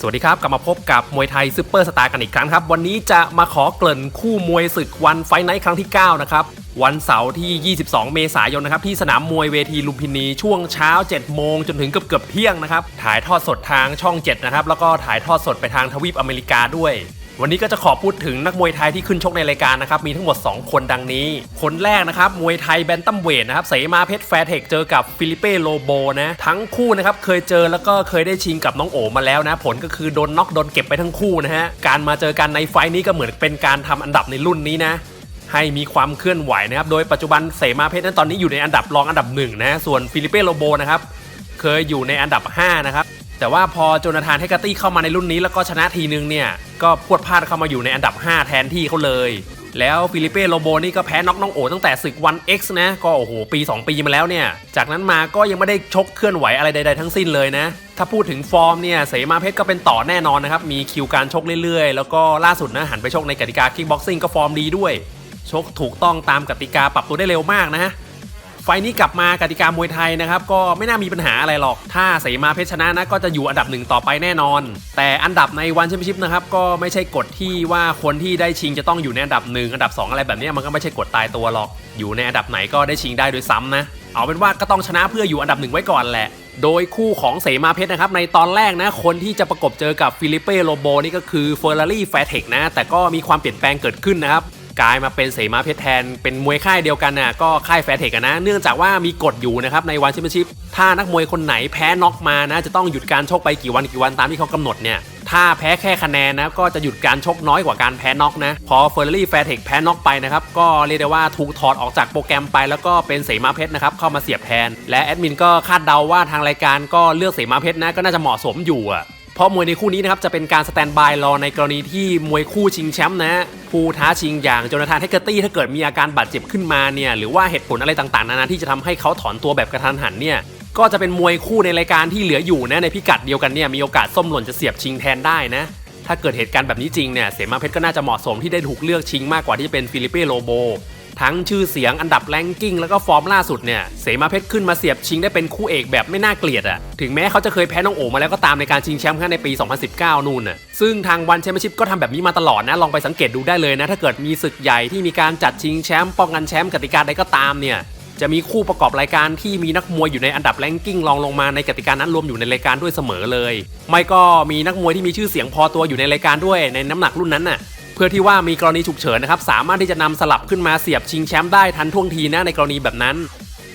สวัสดีครับ กลับมาพบกับมวยไทยซูเปอร์สตาร์กันอีกครั้งครับ วันนี้จะมาขอเกริ่นคู่มวยศึกวันไฟไนท์ครั้งที่ 9 นะครับ วันเสาร์ที่ 22 เมษายนนะครับ ที่สนามมวยเวทีลุมพินีช่วงเช้า 7 โมงจนถึงเกือบเกือบเที่ยงนะครับ ถ่ายทอดสดทางช่อง 7 นะครับ แล้วก็ถ่ายทอดสดไปทางทวีปอเมริกาด้วย วันนี้ก็จะขอพูดถึงนักมวยไทยที่ขึ้นชกในรายการนะครับ มีทั้งหมด 2 คนดังนี้ คนแรกนะครับ มวยไทยแบนตัมเวทนะครับ เสมาเพชรแฟร์เทคเจอกับฟิลิเป้โลโบนะ ทั้งคู่นะครับเคยเจอแล้วก็เคยได้ชิงกับน้องโอมาแล้วนะ ผลก็คือโดนน็อกโดนเก็บไปทั้งคู่นะฮะ การมาเจอกันในไฟท์นี้ก็เหมือนเป็นการทำอันดับในรุ่นนี้นะให้มีความเคลื่อนไหวนะครับ โดยปัจจุบันเสมาเพชรนั้นตอนนี้อยู่ในอันดับรองอันดับหนึ่งนะ ส่วนฟิลิเป้โลโบนะครับ เคยอยู่ในอันดับ 5 นะครับ แต่ว่าพอโจนาธานเฮกาตี้เข้ามาในรุ่นนี้แล้วก็ชนะทีนึงเนี่ย ก็พรวดพลาดเข้ามาอยู่ในอันดับ 5 แทนที่เขาเลย แล้วฟิลิเป้โลโบนี่ก็แพ้น็อกน้องโอตั้งแต่ศึกวัน X นะ ก็โอ้โหปี 2 ปีมาแล้วเนี่ย จากนั้นมาก็ยังไม่ได้ชกเคลื่อนไหวอะไรใด ๆ ทั้งสิ้นเลยนะ ถ้าพูดถึงฟอร์มเนี่ยเสมาเพชรก็เป็นต่อแน่นอนนะครับ มีคิวการชกเรื่อยๆ แล้วก็ล่าสุดนะหันไปชกในกติกาคิกบ็อกซิ่งก็ฟอร์มดีด้วย ชกถูกต้องตามกติกาปรับตัวได้เร็วมากนะ ไฟนี้กลับมากติกามวยไทยนะครับก็ไม่น่ามีปัญหาอะไรหรอก ถ้าเสมาเพชรชนะนะก็จะอยู่อันดับหนึ่งต่อไปแน่นอน แต่อันดับในวันแชมเปี้ยนชิพนะครับก็ไม่ใช่กฎที่ว่าคนที่ได้ชิงจะต้องอยู่ในอันดับหนึ่งอันดับ 2 อะไรแบบนี้มันก็ไม่ใช่กฎตายตัวหรอก อยู่ในอันดับไหนก็ได้ชิงได้โดยซ้ำนะ เอาเป็นว่าก็ต้องชนะเพื่ออยู่อันดับหนึ่งไว้ก่อนแหละโดยคู่ของเสมาเพชรนะครับในตอนแรกนะคนที่จะประกบเจอกับฟิลิเป้โลโบนี่ก็คือเฟอร์รารี่แฟร์เทคนะแต่ก็มีความเปลี่ยนแปลงเกิดขึ้นนะครับ กลายมาเป็นเสมาเพชรแทน เป็นมวยค่ายเดียวกันน่ะก็ค่ายแฟร์เทคอะนะ เนื่องจากว่ามีกฎอยู่นะครับในวันแชมเปี้ยนชิพถ้านักมวยคนไหนแพ้น็อกมานะจะต้องหยุดการชกไปกี่วันกี่วันตามที่เขากำหนดเนี่ยถ้าแพ้แค่คะแนนนะก็จะหยุดการชกน้อยกว่าการแพ้น็อกนะ พอเฟอร์รารี่แฟร์เทคแพ้น็อกไปนะครับ ก็เรียกได้ว่าถูกถอดออกจากโปรแกรมไป แล้วก็เป็นเสมาเพชรนะครับ เข้ามาเสียบแทน และแอดมินก็คาดเดาว่าทางรายการก็เลือกเสมาเพชรนะก็น่าจะเหมาะสมอยู่อะ เพราะมวยในคู่นี้นะครับจะเป็นการสแตนบายรอในกรณีที่มวยคู่ชิงแชมป์นะผู้ท้าชิงอย่างโจนาธานเฮกเกอร์ตี้ถ้าเกิดมีอาการบาดเจ็บขึ้นมาเนี่ยหรือว่าเหตุผลอะไรต่างๆ นานาที่จะทำให้เขาถอนตัวแบบกระทันหันเนี่ยก็จะเป็นมวยคู่ในรายการที่เหลืออยู่นะในพิกัดเดียวกันเนี่ยมีโอกาสส้มหล่นจะเสียบชิงแทนได้นะถ้าเกิดเหตุการณ์แบบนี้จริงเนี่ยเสมาเพชรก็น่าจะเหมาะสมที่ได้ถูกเลือกชิงมากกว่าที่จะเป็นฟิลิเป้โลโบ ทั้งชื่อเสียงอันดับแรงกิ้งแล้วก็ฟอร์มล่าสุดเนี่ยเสมาเพชรขึ้นมาเสียบชิงได้เป็นคู่เอกแบบไม่น่าเกลียดอะถึงแม้เขาจะเคยแพ้น้องโอมาแล้วก็ตามในการชิงแชมป์ครั้งในปี 2019 นู่นน่ะซึ่งทางวันแชมเปี้ยนชิพก็ทำแบบนี้มาตลอดนะลองไปสังเกตดูได้เลยนะ ถ้าเกิดมีศึกใหญ่ที่มีการจัดชิงแชมป์ป้องกันแชมป์กติกาใดก็ตามเนี่ยจะมีคู่ประกอบรายการที่มีนักมวยอยู่ในอันดับแรงกิ้งรองลงมาในกติกานั้นรวมอยู่ในรายการด้วยเสมอเลย ไม่ก็มีนักมวยที่มีชื่อเสียงพอตัวอยู่ในรายการด้วยในน้ำหนักรุ่นนั้นน่ะ เพื่อที่ว่ามีกรณีฉุกเฉินนะครับสามารถที่จะนำสลับขึ้นมาเสียบชิงแชมป์ได้ทันท่วงทีนะในกรณีแบบนั้น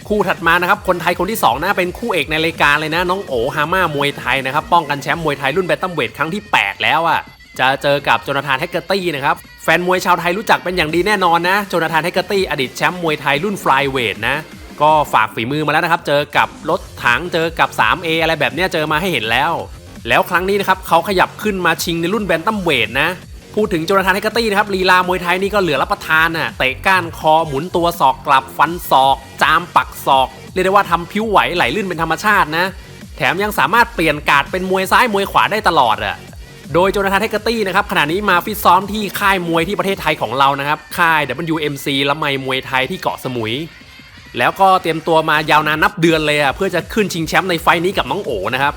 คู่ถัดมานะครับคนไทยคนที่2นะเป็นคู่เอกในรายการเลยนะ น้องโอฮาม่ามวยไทยนะครับป้องกันแชมป์มวยไทยรุ่นแบนตัมเวทครั้งที่ 8 แล้วอะ่ะจะเจอกับโจนาธานแฮกเกอร์ตี้นะครับแฟนมวยชาวไทยรู้จักเป็นอย่างดีแน่นอนนะโจนาธานแฮกเกอร์ตี้อดีตแชมป์มวยไทยรุ่นฟลายเวทนะก็ฝากฝีมือมาแล้วนะครับ เจอกับรถถังเจอกับ 3A อะไรแบบเนี้ยเจอมาให้เห็นแล้ว แล้วครั้งนี้นะครับเขาขยับขึ้นมาชิงในรุ่นแบนตัมเวทนะ พูดถึงโจนาธานเฮกเตี้นะครับลีลามวยไทยนี่ก็เหลือรับประทานน่ะเตะก้านคอหมุนตัวศอกกลับฟันศอก จามปักศอก เรียกได้ว่าทำผิวไหวไหลลื่นเป็นธรรมชาตินะ แถมยังสามารถเปลี่ยนการ์ดเป็นมวยซ้ายมวยขวาได้ตลอดอะโดยโจนาธานเฮกเตี้นะครับขณะนี้มาฟิตซ้อมที่ค่ายมวยที่ประเทศไทยของเรานะครับค่าย WMC ละไมมวยไทยที่เกาะสมุย แล้วก็เตรียมตัวมายาวนานนับเดือนเลยอะเพื่อจะขึ้นชิงแชมป์ในไฟล์นี้กับน้องโอนะครับ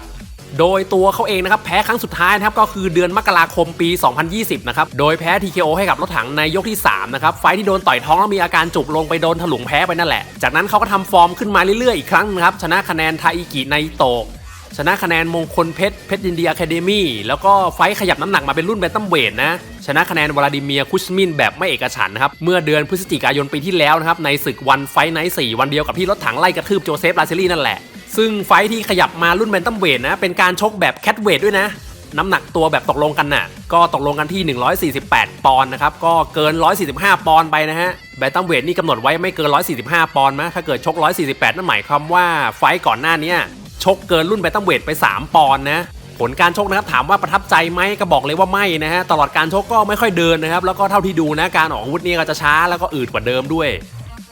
โดยตัวเขาเองนะครับแพ้ครั้งสุดท้ายนะครับก็คือเดือนมกราคมปี 2020 นะครับ โดยแพ้ TKO ให้กับรถถังในยกที่ 3 นะครับ ไฟที่โดนต่อยท้องแล้วมีอาการจุกลงไปโดนถลุงแพ้ไปนั่นแหละ จากนั้นเขาก็ทำฟอร์มขึ้นมาเรื่อยๆ อีกครั้งนะครับ ชนะคะแนนทาอิกิไนโตะชนะคะแนนมงคลเพชรเพชรยินดีอะคาเดมี่แล้วก็ไฟขยับน้ำหนักมาเป็นรุ่นแบนตัมเวทนะ ชนะคะแนนวลาดิเมียคุชมินแบบไม่เอกฉันนะครับ เมื่อเดือนพฤศจิกายนปีที่แล้วนะครับ ในศึกวันไฟไนท์4วันเดียวกับที่รถถังไล่กระทืบโจเซฟลาเซลี่นั่นแหละ ซึ่งไฟที่ขยับมารุ่นแบนตัมเวทนะ เป็นการชกแบบแคทเวทด้วยนะ น้ำหนักตัวแบบตกลงกันน่ะ ก็ตกลงกันที่ 148 ปอนด์นะครับ ก็เกิน 145 ปอนด์ไปนะฮะแบนตัมเวทนี่กำหนดไว้ไม่เกิน 145 ปอนด์นะถ้าเกิดชก 148 นั่นหมายความว่าไฟก่อนหน้านี้ชกเกินรุ่นแบนตัมเวทไป 3 ปอนด์นะผลการชกนะครับถามว่าประทับใจไหมก็บอกเลยว่าไม่นะฮะตลอดการชกก็ไม่ค่อยเดินนะครับแล้วก็เท่าที่ดูนะการออกอาวุธเนี่ยก็จะช้าแล้วก็อืดกว่าเดิมด้วย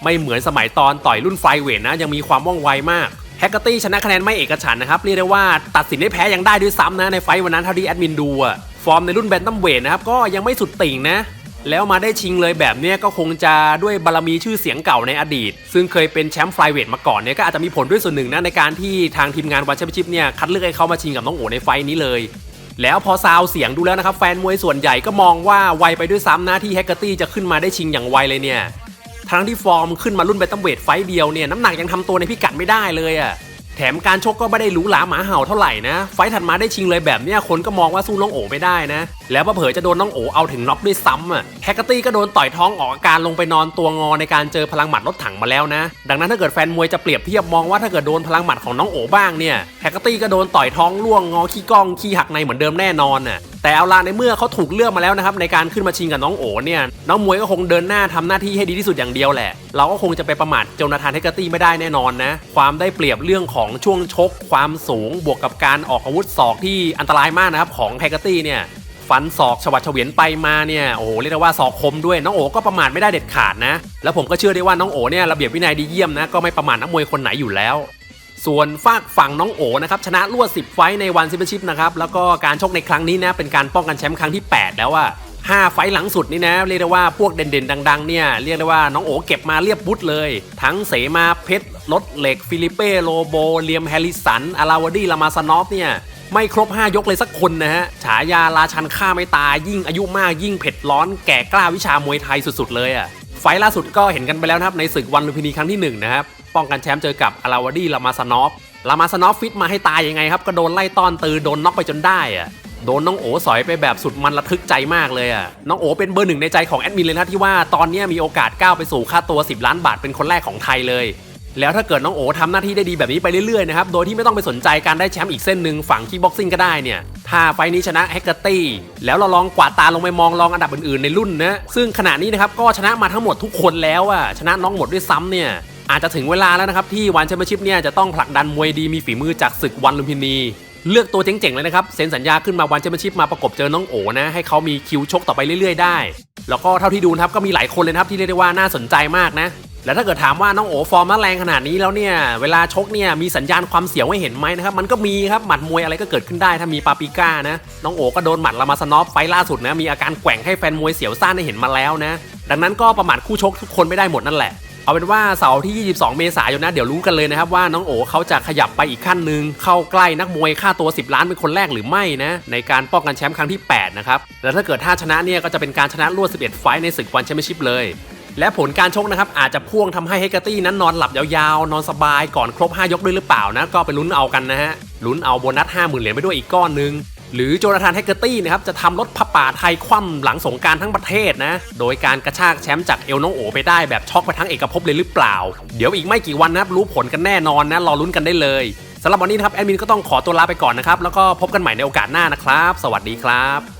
ไม่เหมือนสมัยตอนต่อยรุ่นไฟเวทนะยังมีความว่องไวมาก แฮกเกอร์ตี้ชนะคะแนนไม่เอกฉันนะครับเรียกได้ว่าตัดสินได้แพ้ยังได้ด้วยซ้ำนะในไฟวันนั้นเท่าที่แอดมินดูอะฟอร์มในรุ่นแบนตัมเวทนะครับก็ยังไม่สุดติ่งนะแล้วมาได้ชิงเลยแบบเนี้ยก็คงจะด้วยบารมีชื่อเสียงเก่าในอดีต ซึ่งเคยเป็นแชมป์ไฟเวทมาก่อนเนี่ยก็อาจจะมีผลด้วยส่วนหนึ่งนะในการที่ทางทีมงานวันแชมเปี้ยนชิพเนี่ยคัดเลือกให้เขามาชิงกับน้องโอในไฟต์นี้เลย แล้วพอซาวเสียงดูแล้วนะครับแฟนมวยส่วนใหญ่ก็มองว่าไวไปด้วยซ้ำนะที่แฮกเกอร์ตี้จะขึ้นมาได้ชิงอย่างไวเลยเนี่ย ทั้งที่ฟอร์มขึ้นมารุ่นเบตัมเวทไฟเดียวเนี่ยน้ำหนักยังทำตัวในพิกัดไม่ได้เลยอะ่ะแถมการชกก็ไม่ได้หรูหราหมาเห่าเท่าไหร่นะ ไฟถัดมาได้ชิงเลยแบบเนี้ยคนก็มองว่าสู้น้องโอไม่ได้นะ แล้วเผลอจะโดนน้องโอเอาถึงน็อกด้วยซ้ำอะแฮกเกอร์ตี้ก็โดนต่อยท้องออกอาการลงไปนอนตัวงอในการเจอพลังหมัดรถถังมาแล้วนะ ดังนั้นถ้าเกิดแฟนมวยจะเปรียบเทียบมองว่าถ้าเกิดโดนพลังหมัดของน้องโอบ้างเนี่ยแฮกเกอร์ตี้ก็โดนต่อยท้องล่วงงอขี้ก้องขี้หักในเหมือนเดิมแน่นอนน่ะ แต่เอาล่ะในเมื่อเขาถูกเลือกมาแล้วนะครับในการขึ้นมาชิงกับน้องโอเนี่ยน้องมวยก็คงเดินหน้าทำหน้าที่ให้ดีที่สุดอย่างเดียวแหละ เราก็คงจะไปประมาทโจนาธานเฮกเกอร์ตี้ไม่ได้แน่นอนนะความได้เปรียบเรื่องของช่วงชก ความสูงบวกกับการออกอาวุธศอกที่อันตรายมากนะครับของเฮกเกอร์ตี้เนี่ยฟันศอกฉวัดเฉวียนไปมาเนี่ยโอ้โหเรียกได้ว่าศอกคมด้วยน้องโอก็ประมาทไม่ได้เด็ดขาดนะ แล้วผมก็เชื่อได้ว่าน้องโอเนี่ยระเบียบวินัยดีเยี่ยมนะก็ไม่ประมาทนักมวยคนไหนอยู่แล้ว ส่วนฝากฝั่งน้องโอนะครับชนะรวด 10 ไฟในวันซิมเปอร์ชิพนะครับแล้วก็การชกในครั้งนี้นะเป็นการป้องกันแชมป์ครั้งที่ 8 แล้วอะ5ไฟหลังสุดนี่นะเรียกได้ว่าพวกเด่นๆ ดัง ๆ เนี่ยเรียกได้ว่าน้องโอเก็บมาเรียบบุตเลย ทั้งเสมาเพชรรถเหล็ก ฟิลิเป้โลโบเลียมแฮริสันอาราวดีลามาซานอฟเนี่ยไม่ครบ 5 ยกเลยสักคนนะฮะ ฉายาราชันฆ่าไม่ตายยิ่งอายุมากยิ่งเผ็ดร้อนแก่กล้าวิชามวยไทยสุดๆเลยอะไฟล่าสุดก็เห็นกันไปแล้วนะครับในศึกวันลุมพินีครั้งที่หนึ่งนะครับ ป้องกันแชมป์เจอกับอาราวดีลามาซานอฟลามาสนอฟฟิตมาให้ตายยังไงครับก็โดนไล่ต้อนตือโดนน็อกไปจนได้อะโดนน้องโอสอยไปแบบสุดมันระทึกใจมากเลยอะน้องโอเป็นเบอร์หนึ่งในใจของแอดมินเลยนะที่ว่าตอนนี้มีโอกาสก้าวไปสู่ค่าตัว 10 ล้านบาทเป็นคนแรกของไทยเลย แล้วถ้าเกิดน้องโอทำหน้าที่ได้ดีแบบนี้ไปเรื่อยๆนะครับ โดยที่ไม่ต้องไปสนใจการได้แชมป์อีกเส้นหนึ่งฝั่งคีบ็อกซิ่งก็ได้เนี่ย ถ้าไฟล์นี้ชนะแฮกเกอร์ตี้ แล้วเราลองกวาดตาลงไปมองรองอันดับอื่นๆในรุ่นนะ ซึ่งขณะนี้นะครับก็ชนะมาทั้งหมดทุกคนแล้วอะชนะน้องหมดด้วยซ้ำเนี่ย อาจจะถึงเวลาแล้วนะครับที่วันแชมเปี้ยนชิพเนี่ยจะต้องผลักดันมวยดีมีฝีมือจากศึกวันลุมพินี เลือกตัวเจ๋งๆเลยนะครับเซ็นสัญญาขึ้นมาวันแชมเปี้ยนชิพมาประกบเจอน้องโอนะให้เขามีคิวชกต่อไปเรื่อยๆได้ แล้วก็เท่าที่ดูนะครับก็มีหลายคนเลยนะครับที่เรียกได้ว่าน่าสนใจมากนะแล้วถ้าเกิดถามว่าน้องโอฟอร์มแรงขนาดนี้แล้วเนี่ยเวลาชกเนี่ยมีสัญญาณความเสียวให้เห็นไหมนะครับมันก็มีครับหมัดมวยอะไรก็เกิดขึ้นได้ถ้ามีปาปิก้านะน้องโอก็โดนหมัดลามาสนอฟไฟล์ล่าสุดนะมีอาการแกว่งให้แฟนมวยเสียวซ่านได้เห็นมาแล้วนะดังนั้นก็ประมาทคู่ชกทุกคนไม่ได้หมดนั่นแหละ เอาเป็นว่าเสาร์ที่ 22 เมษายนนะ เดี๋ยวรู้กันเลยนะครับว่าน้องโอเขาจะขยับไปอีกขั้นหนึ่งเข้าใกล้นักมวยค่าตัว 10 ล้านเป็นคนแรกหรือไม่นะ ในการป้องกันแชมป์ครั้งที่ 8 นะครับ แล้วถ้าเกิดถ้าชนะเนี่ย ก็จะเป็นการชนะรวด 11 ไฟในศึกวันแชมเปี้ยนชิพเลย และผลการชกนะครับอาจจะพ่วงทำให้เฮกเกอร์ตี้นั้นนอนหลับยาวๆ นอนสบายก่อนครบ 5 ยกด้วยหรือเปล่านะก็ไปลุ้นเอากันนะฮะลุ้นเอาโบนัส 50,000 เหรียญไปด้วยอีกก้อนหนึง หรือโจนาธานแฮกเกอร์ตี้นะครับจะทำรถพับป่าไทยคว่ำหลังสงการทั้งประเทศนะ โดยการกระชากแชมป์จากเอลน้องโอไปได้แบบช็อกไปทั้งเอกภพเลยหรือเปล่า เดี๋ยวอีกไม่กี่วันนะครับรู้ผลกันแน่นอนนะรอลุ้นกันได้เลยสำหรับวันนี้นะครับแอดมินก็ต้องขอตัวลาไปก่อนนะครับแล้วก็พบกันใหม่ในโอกาสหน้านะครับ สวัสดีครับ